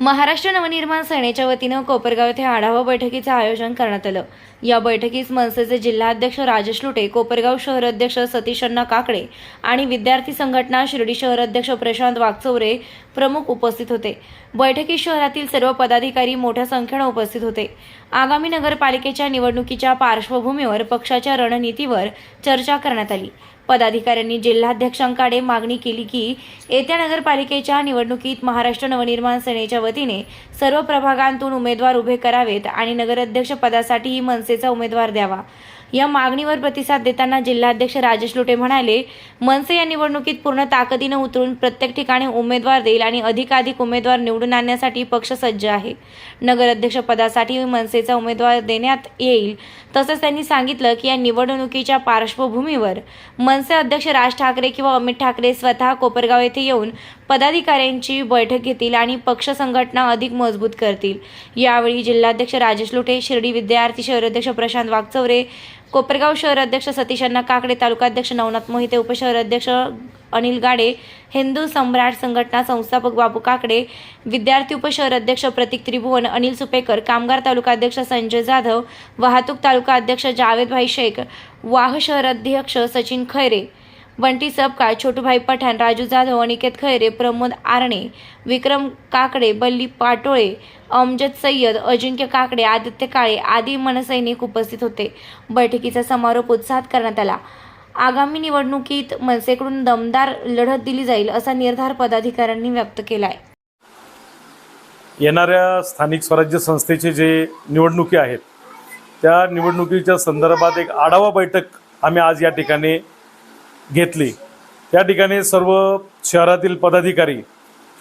महाराष्ट्र नवनिर्माण सेनेच्या वतीनं कोपरगाव येथे आढावा बैठकीचं आयोजन करण्यात आलं. या बैठकीस मनसेचे जिल्हाध्यक्ष राजेश लुटे कोपरगाव शहर अध्यक्ष सतीश अण्णा काकडे आणि विद्यार्थी संघटना शिर्डी शहर अध्यक्ष प्रशांत वागचौरे प्रमुख उपस्थित होते. बैठकीत शहरातील सर्व पदाधिकारी मोठ्या संख्येनं उपस्थित होते. आगामी नगरपालिकेच्या निवडणुकीच्या पार्श्वभूमीवर पक्षाच्या रणनीतीवर चर्चा करण्यात आली. पदाधिकाऱ्यांनी जिल्हाध्यक्षांकडे मागणी केली की येत्या नगरपालिकेच्या निवडणुकीत महाराष्ट्र नवनिर्माण सेनेच्या वतीने सर्व प्रभागांतून उमेदवार उभे करावेत आणि नगराध्यक्ष पदासाठीही मनसेचा उमेदवार द्यावा. या मागणीवर प्रतिसाद देताना जिल्हाध्यक्ष राजेश लोटे म्हणाले मनसे या निवडणुकीत पूर्ण ताकदीनं उतरून प्रत्येक ठिकाणी उमेदवार देईल आणि अधिकाधिक उमेदवार निवडून आणण्यासाठी पक्ष सज्ज आहे. नगराध्यक्ष पदासाठी मनसेचा उमेदवार देण्यात येईल. तसंच त्यांनी सांगितलं की या निवडणुकीच्या पार्श्वभूमीवर मनसे अध्यक्ष राज ठाकरे किंवा अमित ठाकरे स्वतः कोपरगाव येथे येऊन पदाधिकाऱ्यांची बैठक घेतील आणि पक्ष संघटना अधिक मजबूत करतील. यावेळी जिल्हाध्यक्ष राजेश लोटे शिर्डी विद्यार्थी शहराध्यक्ष प्रशांत वागचौरे कोपरगाव शहर अध्यक्ष सतीश अण्णा काकडे तालुकाध्यक्ष नवनाथ मोहिते उपशहर अध्यक्ष अनिल गाडे हिंदू सम्राट संघटना संस्थापक बाबू काकडे विद्यार्थी उपशहर अध्यक्ष प्रतीक त्रिभुवन अनिल सुपेकर कामगार तालुका अध्यक्ष संजय जाधव वाहतूक तालुका अध्यक्ष जावेदभाई शेख वाह शहर अध्यक्ष सचिन खैरे बंटी सबकाळ छोटूभाई पठाण राजू जाधव अनिकेत खैरे प्रमोद आरणे विक्रम काकडे बल्ली पाटोळे अमजद सय्यद अजिंक्य काकडे आदित्य काळे आदी मनसैनिक उपस्थित होते. बैठकीचा समारोप उत्साहात करण्यात आला. आगामी निवडणुकीत मनसेकडून दमदार लढत दिली जाईल असा निर्धार पदाधिकाऱ्यांनी व्यक्त केलाय. येणाऱ्या स्थानिक स्वराज्य संस्थेचे जे निवडणुकी आहेत त्या निवडणुकीच्या संदर्भात एक आढावा बैठक आम्ही आज या ठिकाणी घेतली. त्या ठिकाणी सर्व शहरातील पदाधिकारी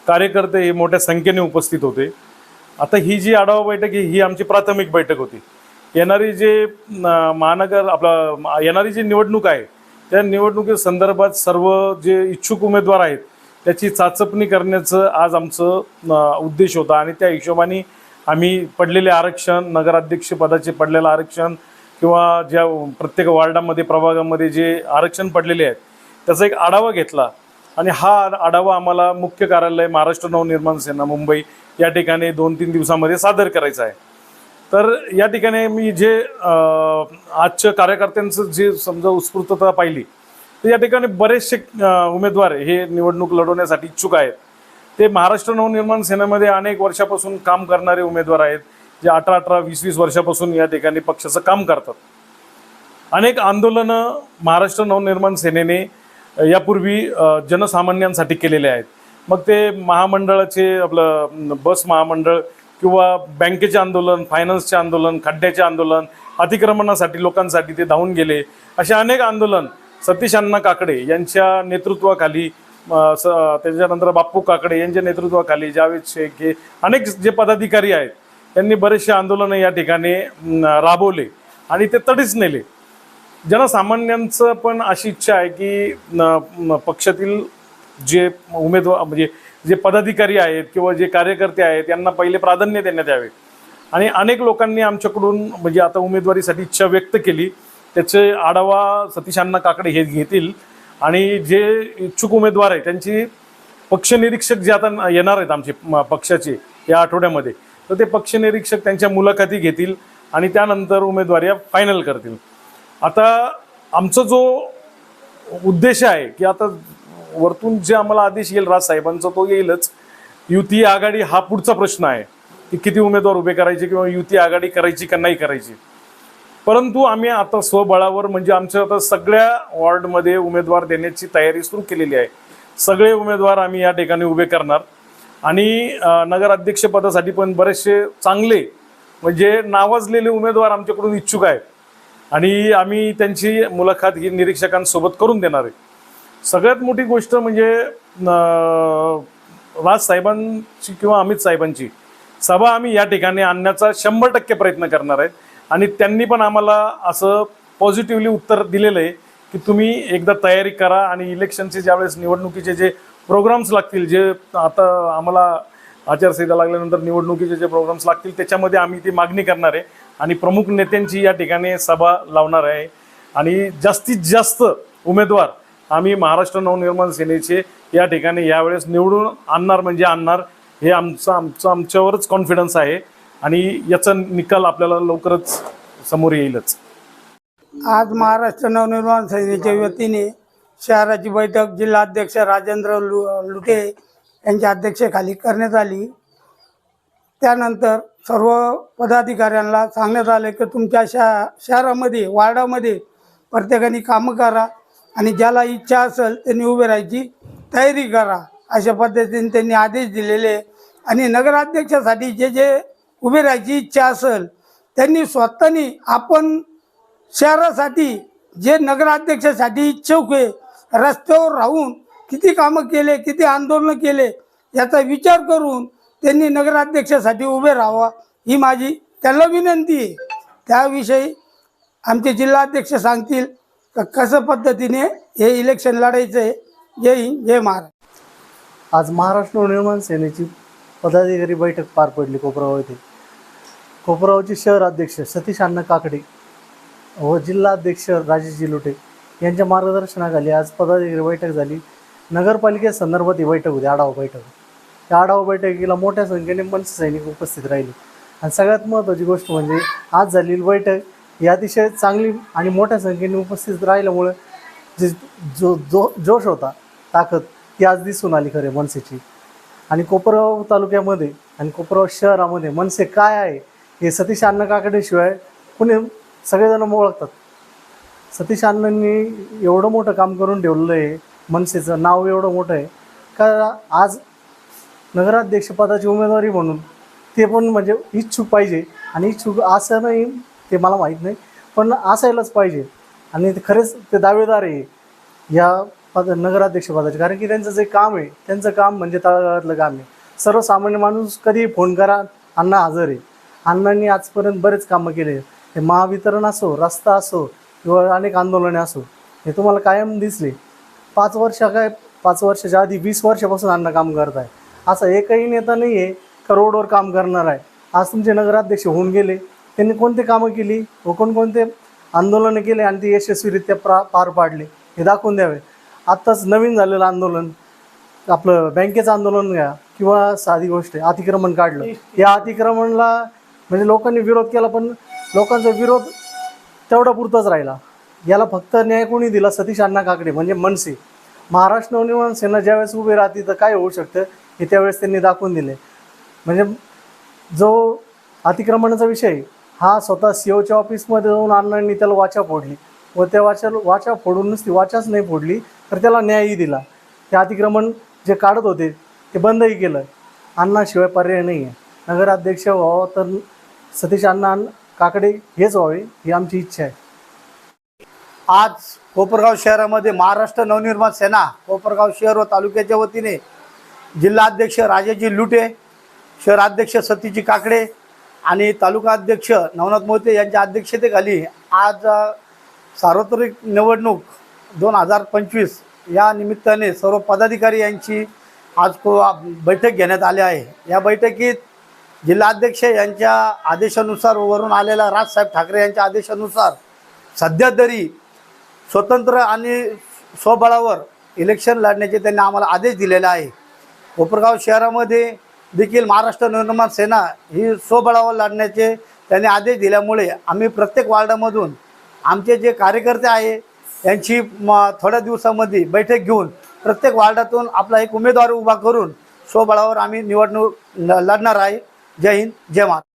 कार्यकर्ते हे मोठ्या संख्येने उपस्थित होते. आता ही जी आढावा बैठक आहे ही आमची प्राथमिक बैठक होती. येणारी जे महानगर आपला येणारी जी निवडणूक आहे त्या निवडणुकी संदर्भात सर्व जे इच्छुक उमेदवार आहेत त्याची चाचपणी करण्याचं आज आमचं उद्देश होता. आणि त्या हिशोबाने आम्ही पडलेले आरक्षण नगराध्यक्ष पदाचे पडलेलं आरक्षण किंवा ज्या प्रत्येक वार्डामध्ये प्रभागामध्ये जे आरक्षण पडलेले आहेत त्याचा एक आढावा घेतला. आणि हा आढावा आम्हाला मुख्य कार्यालय महाराष्ट्र नवनिर्माण सेना मुंबई या ठिकाणी दोन तीन दिवसामध्ये सादर करायचा आहे. तर या ठिकाणी मी जे आजच्या कार्यकर्त्यांचं जे समजा उत्स्फूर्तता पाहिली तर या ठिकाणी बरेचसे उमेदवार हे निवडणूक लढवण्यासाठी इच्छुक आहेत. ते महाराष्ट्र नवनिर्माण सेनेमध्ये अनेक वर्षापासून काम करणारे उमेदवार आहेत. जे अठरा अठरा वीस वीस वर्षापासून या ठिकाणी पक्षाचं काम करतात. अनेक आंदोलनं महाराष्ट्र नवनिर्माण सेनेने यापूर्वी जनसामान्यांसाठी केलेले आहेत. मग ते महामंडळाचे आपलं बस महामंडळ किंवा बँकेचे आंदोलन फायनान्सचे आंदोलन खड्ड्याचे आंदोलन अतिक्रमणासाठी लोकांसाठी ते धावून गेले. असे अनेक आंदोलन सतीश अण्णा काकडे यांच्या नेतृत्वाखाली स त्याच्यानंतर बाप्पू काकडे यांच्या नेतृत्वाखाली जावेद शेख हे अनेक जे पदाधिकारी आहेत त्यांनी बरेचसे आंदोलनं या ठिकाणी राबवले आणि ते तडीच नेले. जनसामान्यांचं पण अशी इच्छा आहे की न- पक्षातील जे उमेदवार म्हणजे जे पदाधिकारी आहेत किंवा जे कार्यकर्ते आहेत यांना पहिले प्राधान्य देण्यात यावे. आणि अनेक लोकांनी आमच्याकडून म्हणजे आता उमेदवारीसाठी इच्छा व्यक्त केली. त्याचे आढावा सतीशांना काकडे हे घेतील. आणि जे इच्छुक उमेदवार आहे त्यांची पक्षनिरीक्षक जे आता येणार आहेत आमचे म- पक्षाचे या आठवड्यामध्ये तर ते पक्षनिरीक्षक त्यांच्या मुलाखती घेतील आणि त्यानंतर उमेदवारी फायनल करतील. आता आमचा जो उद्देश आहे की आता वरतून जे आम्हाला आदेश येईल राज साहेबांचा तो येईलच. युती आघाडी हा पुढचा प्रश्न आहे की किती उमेदवार उभे करायचे किंवा युती आघाडी करायची का नाही करायची. परंतु आम्ही आता स्वबळावर म्हणजे आमच्या आता सगळ्या वॉर्डमध्ये उमेदवार देण्याची तयारी सुरू केलेली आहे. सगळे उमेदवार आम्ही या ठिकाणी उभे करणार. आणि नगराध्यक्षपदासाठी पण बरेचसे चांगले म्हणजे नावाजलेले उमेदवार आमच्याकडून इच्छुक आहेत. आणि आम्ही त्यांची मुलाखत ही निरीक्षकांसोबत करून देणार आहे. सगळ्यात मोठी गोष्ट म्हणजे राज साहेबांची किंवा अमित साहेबांची सभा आम्ही या ठिकाणी आणण्याचा शंभर टक्के प्रयत्न करणार आहेत. आणि त्यांनी पण आम्हाला असं पॉझिटिव्हली उत्तर दिलेलं आहे की तुम्ही एकदा तयारी करा आणि इलेक्शनचे ज्यावेळेस निवडणुकीचे जे प्रोग्राम्स लागतील जे आता आम्हाला आचारसंहिता लागल्यानंतर निवडणुकीचे जे प्रोग्राम्स लागतील त्याच्यामध्ये आम्ही ती मागणी करणार आहे. आणि प्रमुख नेत्यांची या ठिकाणी सभा लावणार आहे. आणि जास्तीत जास्त उमेदवार आम्ही महाराष्ट्र नवनिर्माण सेनेचे या ठिकाणी यावेळेस निवडून आणणार म्हणजे आणणार हे आमचं आमचं आमच्यावरच कॉन्फिडन्स आहे. आणि याचा निकाल आपल्याला लवकरच समोर येईलच. आज महाराष्ट्र नवनिर्माण सेनेच्या वतीने शहराची बैठक जिल्हाध्यक्ष राजेंद्र लु लुटे यांच्या अध्यक्षतेखाली करण्यात आली त्यानंतर सर्व पदाधिकाऱ्यांना सांगण्यात आलं की तुमच्या शा शहरामध्ये वार्डामध्ये प्रत्येकाने कामं करा आणि ज्याला इच्छा असेल त्यांनी उभे राहायची तयारी करा अशा पद्धतीने त्यांनी आदेश दिलेले आहे. आणि नगराध्यक्षासाठी जे जे उभे राहायची इच्छा असेल त्यांनी स्वतःनी आपण शहरासाठी जे नगराध्यक्षासाठी इच्छुक आहे रस्त्यावर राहून किती कामं केले किती आंदोलनं केले याचा विचार करून त्यांनी नगराध्यक्षासाठी उभे राहावा ही माझी त्यांना विनंती आहे. त्याविषयी आमचे जिल्हाध्यक्ष सांगतील का कसं पद्धतीने हे इलेक्शन लढायचं आहे. जय हिंद जय महाराज आज महाराष्ट्र निर्माण सेनेची पदाधिकारी बैठक पार पडली कोपराव येथे. कोपरावचे शहर अध्यक्ष सतीश अण्णा काकडे व जिल्हाध्यक्ष राजेश जिलोटे यांच्या मार्गदर्शनाखाली आज पदाधिकारी बैठक झाली. नगरपालिकेसंदर्भात ही बैठक होती आढावा बैठक त्या आढावा बैठकीला मोठ्या संख्येने मनसे सैनिक उपस्थित राहिले. आणि सगळ्यात महत्त्वाची गोष्ट म्हणजे आज झालेली बैठक ही अतिशय चांगली आणि मोठ्या संख्येने उपस्थित राहिल्यामुळे जे जो जो जोश होता ताकद ती आज दिसून आली खरे मनसेची. आणि कोपरगाव तालुक्यामध्ये आणि कोपरगाव शहरामध्ये मनसे काय आहे हे सतीश अण्णा काकडेशिवाय कुणी सगळेजण ओळखतात. सतीश अण्णांनी एवढं मोठं काम करून ठेवलेलं आहे मनसेचं नाव एवढं मोठं आहे. का आज नगराध्यक्षपदाची उमेदवारी म्हणून ते पण म्हणजे इच्छुक पाहिजे आणि इच्छुक असं नाही ते मला माहीत नाही पण असायलाच पाहिजे. आणि ते खरेच ते दावेदार आहे या पद नगराध्यक्षपदाचे कारण की त्यांचं जे काम आहे त्यांचं काम म्हणजे तळागाळातलं काम आहे. सर्वसामान्य माणूस कधी फोन करा अण्णा हजर आहे. अण्णांनी आजपर्यंत बरेच कामं केले. हे महावितरण असो रस्ता असो किंवा अनेक आंदोलने असो हे तुम्हाला कायम दिसले. पाच वर्ष काय पाच वर्षाच्या आधी वीस वर्षापासून अण्णा काम करत आहे असा एकही नेता नाही आहे का रोडवर काम करणार आहे. आज तुमचे नगराध्यक्ष होऊन गेले. त्यांनी कोणते कामं केली? व कोणकोणते आंदोलनं केले आणि ते यशस्वीरित्या प्रा पार पाडले? हे दाखवून द्यावे. आत्ताच नवीन झालेलं आंदोलन आपलं बँकेचं आंदोलन घ्या किंवा साधी गोष्ट आहे अतिक्रमण काढलं. या अतिक्रमणला म्हणजे लोकांनी विरोध केला पण लोकांचा विरोध तेवढा पुरताच राहिला. याला फक्त न्याय कोणी दिला? सतीश अण्णा काकडे म्हणजे मनसे. महाराष्ट्र नवनिर्माण सेना ज्यावेळेस उभी राहते तर काय होऊ शकतं? हे त्यावेळेस त्यांनी दाखवून दिले. म्हणजे जो अतिक्रमणाचा विषय हा स्वतः सी ओच्या ऑफिसमध्ये जाऊन अण्णांनी त्याला वाचा फोडली. व त्या वाचा वाचा फोडूनच ती वाचाच नाही फोडली तर त्याला न्यायही दिला. ते अतिक्रमण जे काढत होते ते बंदही केलं. अण्णाशिवाय पर्याय नाही आहे नगराध्यक्ष व्हावं तर सतीश अण्णा काकडे हेच व्हावे ही आमची इच्छा आहे. आज कोपरगाव शहरामध्ये महाराष्ट्र नवनिर्माण सेना कोपरगाव शहर व तालुक्याच्या वतीने जिल्हाध्यक्ष राजाजी लुटे शहराध्यक्ष सतीजी काकडे आणि तालुका अध्यक्ष नवनाथ मोहिते यांच्या अध्यक्षतेखाली आज सार्वत्रिक निवडणूक दोन हजार पंचवीस या निमित्ताने सर्व पदाधिकारी यांची आज को बैठक घेण्यात आली आहे. या बैठकीत जिल्हाध्यक्ष यांच्या आदेशानुसार वरून आलेला राजसाहेब ठाकरे यांच्या आदेशानुसार सध्या तरी स्वतंत्र आणि स्वबळावर इलेक्शन लढण्याचे त्यांनी आम्हाला आदेश दिलेला आहे. कोपरगाव शहरामध्ये देखील महाराष्ट्र नवनिर्माण सेना ही स्वबळावर लढण्याचे त्यांनी आदेश दिल्यामुळे आम्ही प्रत्येक वार्डामधून आमचे जे कार्यकर्ते आहे यांची म थोड्या दिवसामध्ये बैठक घेऊन प्रत्येक वार्डातून आपला एक उमेदवार उभा करून स्वबळावर आम्ही निवडणूक ल- लढणार आहे. जय हिंद जय महाराष्ट्र